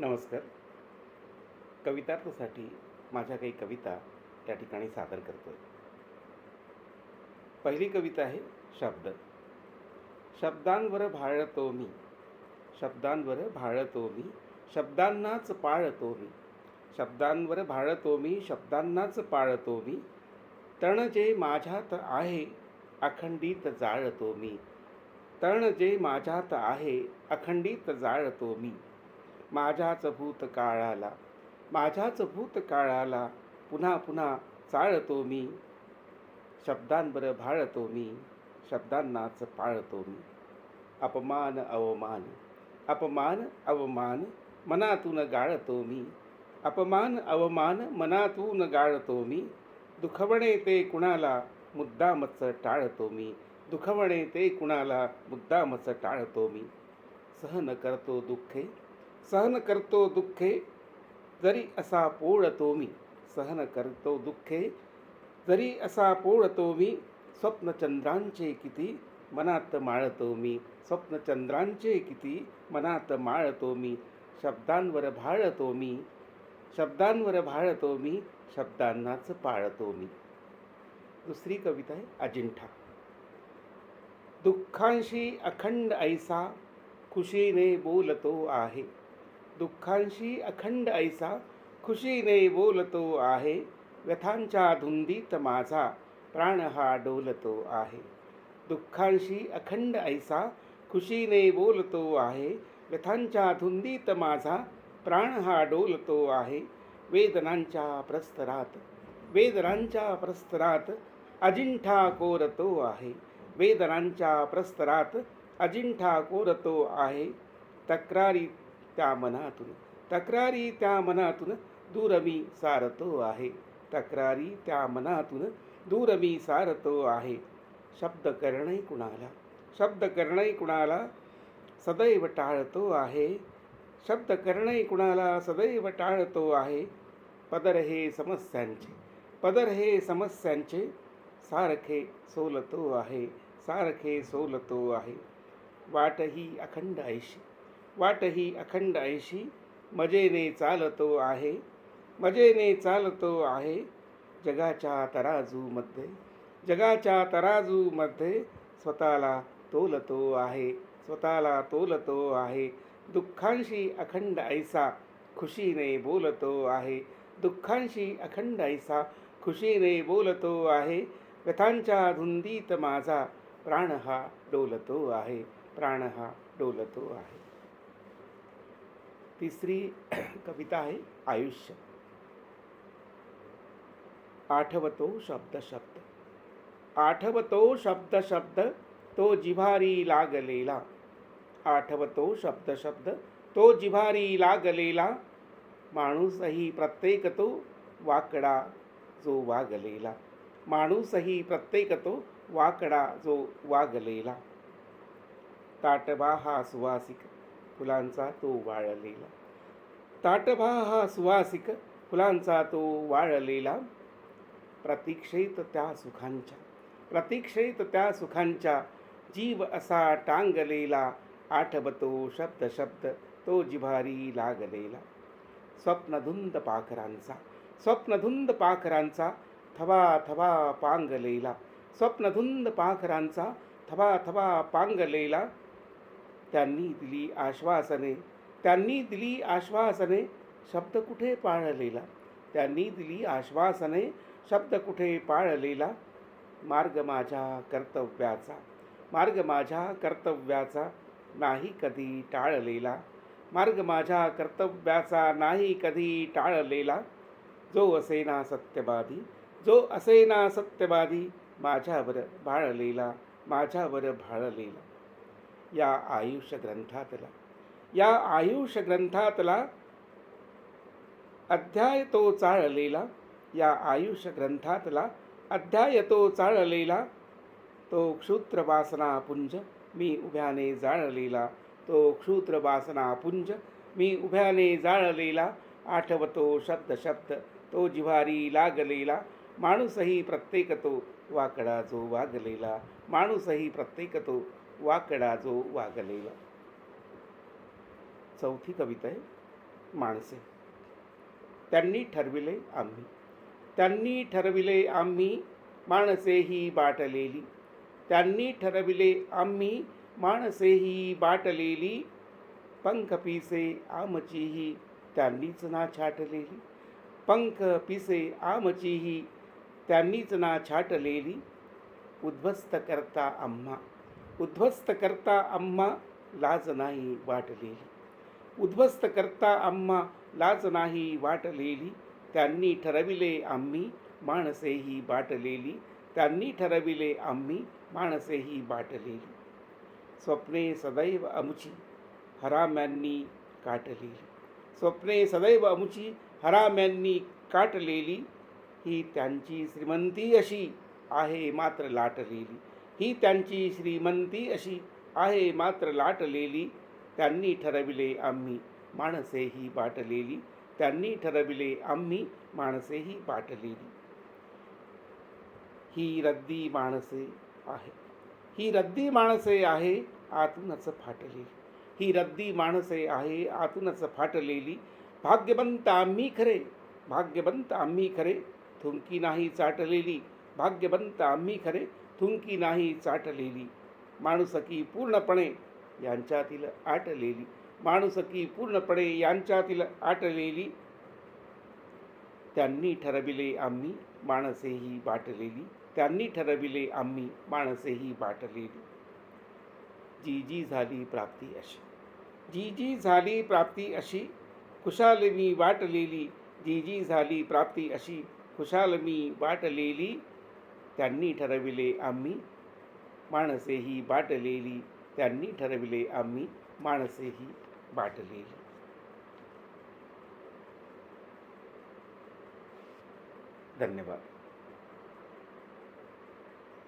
नमस्कार. कवितार्थासाठी माझ्या काही कविता या ठिकाणी सादर करतो पहिली कविता आहे शब्द. शब्दांवर भाळतो मी. शब्दांवर भाळतो मी. शब्दांनाच पाळतो मी. शब्दांवर भाळतो मी. शब्दांनाच पाळतो मी. तण जे माझ्यात आहे अखंडित जाळतो मी. तण जे माझ्यात आहे अखंडित जाळतो मी. माझ्याच भूतकाळाला माझ्याच भूतकाळाला पुन्हा पुन्हा चाळतो मी. शब्दांवर भाळतो मी शब्दांनाच पाळतो मी. अपमान अवमान अपमान अवमान मनातून गाळतो मी. अपमान अवमान मनातून गाळतो मी. दुखवणे ते कुणाला मुद्दामच टाळतो मी. दुखवणे ते कुणाला मुद्दामच टाळतो मी. सहन करतो दुःखे सहन करतो दुःखे जरी असा पोळतो मी. सहन करतो दुःखे जरी असा पोळतो मी. स्वप्नचंद्रांचे किती मनात माळतो मी. स्वप्नचंद्रांचे किती मनात माळतो मी. शब्दांवर भाळतो मी. शब्दांवर भाळतो मी. शब्दांनाच पाळतो मी. दुसरी कविता आहे अजिंठा. दुःखांशी अखंड ऐसा खुशीने बोलतो आहे. दुःखांशी अखंड ऐसा खुशीने बोलतो आहे व्यथांच्या धुंदीत माझा प्राण हा डोलतो आहे. दुःखांशी अखंड ऐसा खुशीने बोलतो आहे व्यथांच्या धुंदीत माझा प्राण हा डोलतो आहे. वेदनांच्या प्रस्तरात वेदनांच्या प्रस्तरात अजिंठा कोरतो आहे. वेदनांच्या प्रस्तरात अजिंठा कोरतो आहे. तक्रारी त्या मनातून. तक्रारी त्या मनातून दूर मी सारतो आहे. तक्रारी त्या मनातून दूर मी सारतो आहे. शब्द करणै कुणाला? शब्द करणै कुणाला सदैव टाळतो आहे. शब्द करणै कुणाला सदैव टाळतो आहे. पदर हे समस्यांचे पदर हे समस्यांचे सारखे सोलतो आहे सारखे सोलतो आहे. वाटही अखंड ऐशी. वाटही अखंड ऐशी मजेने चालतो आहे मजेने चालतो आहे जगाच्या तराजूमध्ये जगाच्या तराजूमध्ये स्वतःला तोलतो आहे स्वतःला तोलतो आहे दुःखांशी अखंड ऐसा खुशीने बोलतो आहे दुःखांशी अखंड ऐसा खुशीने बोलतो आहे व्यथांच्या धुंदीत माझा प्राण हा डोलतो आहे प्राण हा डोलतो आहे. तिसरी कविता आहे आयुष्य. आठवतो शब्द शब्द. आठवतो शब्द शब्द तो जिभारी लागलेला. आठवतो शब्द शब्द तो जिभारी लागलेला. माणूसही प्रत्येक तो वाकडा जो वागलेला. माणूसही प्रत्येक तो वाकडा जो वागलेला. ताटबा हा सुवासिक फुलांचा तो वाळलेला. ताटबा हा सुवासिक फुलांचा तो वाळलेला. प्रतीक्षेत त्या सुखांच्या प्रतीक्षेत त्या सुखांच्या. जीव असा टांगलेला आठवतो शब्द शब्द तो जिभारी लागलेला. स्वप्नधुंद पाखरांचा स्वप्नधुंद पाखरांचा थवा थवा पांगलेला. स्वप्नधुंद पाखरांचा थवा थवा पांगलेला. त्यांनी दिली आश्वासने. त्यांनी दिली आश्वासने शब्द कुठे पाळलेला? त्यांनी दिली आश्वासने शब्द कुठे पाळलेला? मार्ग माझ्या कर्तव्याचा. मार्ग माझ्या कर्तव्याचा नाही कधी टाळलेला. मार्ग माझ्या कर्तव्याचा नाही कधी टाळलेला. जो असेना सत्यवादी जो असेना सत्यवादी माझ्यावर भाळलेला माझ्यावर भाळलेला. या आयुष्य ग्रंथातला. या आयुष्य ग्रंथातला अध्याय तो चाळलेला या आयुष्य ग्रंथातला अध्याय तो चाळलेला तो क्षुद्र पुंज मी उभ्याने जाळलेला तो क्षुद्र पुंज मी उभ्याने जाळलेला आठवतो शब्द शब्द तो जिव्हारी लागलेला माणूसही प्रत्येक तो वाकडा जो वागलेला माणूसही प्रत्येक तो वाकडा जो वागलेला. चौथी कविता आहे माणसे. त्यांनी ठरविले आम्ही. त्यांनी ठरविले आम्ही माणसेही बाटलेली. त्यांनी ठरविले आम्ही माणसेही बाटलेली. पंख पिसे आमचीही त्यांनीच ना छाटलेली. पंख पिसे आमचीही त्यांनीच ना छाटलेली. उद्ध्वस्त करता आम्हा. उद्ध्वस्त करता आम्हा लाज नाही वाटलेली. उद्ध्वस्त करता आम्हा लाज नाही वाटलेली. त्यांनी ठरविले आम्ही माणसेही बाटलेली. त्यांनी ठरविले आम्ही माणसेही बाटलेली. स्वप्ने सदैव अमुची हराम्यांनी काटलेली. स्वप्ने सदैव अमुची हराम्यांनी काटलेली. ही त्यांची श्रीमंती अशी आहे मात्र लाटलेली. ही त्यांची श्रीमंती अशी आहे मात्र लाटलेली. त्यांनी ठरविले आम्ही माणसेही बाटलेली. त्यांनी ठरविले आम्ही माणसेही बाटलेली. ही रद्दी माणसे आहे. ही रद्दी माणसे आहे आतूनच फाटलेली. ही रद्दी माणसे आहे आतूनच फाटलेली. भाग्यवंत आम्ही खरे भाग्यवंत आम्ही खरे. थुंकी नाही चाटलेली. भाग्यवंत आम्ही खरे थुंकी नाही चाटलेली. माणुसकी पूर्णपणे यांच्यातील आटलेली. माणुसकी पूर्णपणे यांच्यातील आटलेली. त्यांनी ठरविले आम्ही माणसेही बाटलेली. त्यांनी ठरविले आम्ही माणसेही बाटलेली. जी जी झाली प्राप्ती अशी. जी जी झाली प्राप्ती अशी खुशाल मी वाटलेली. जी जी झाली प्राप्ती अशी खुशाल मी वाटलेली. त्यांनी ठरविले आम्ही. माणसे ही बाटलेली त्यांनी ठरविले आम्ही. माणसे ही बाटलेली. धन्यवाद.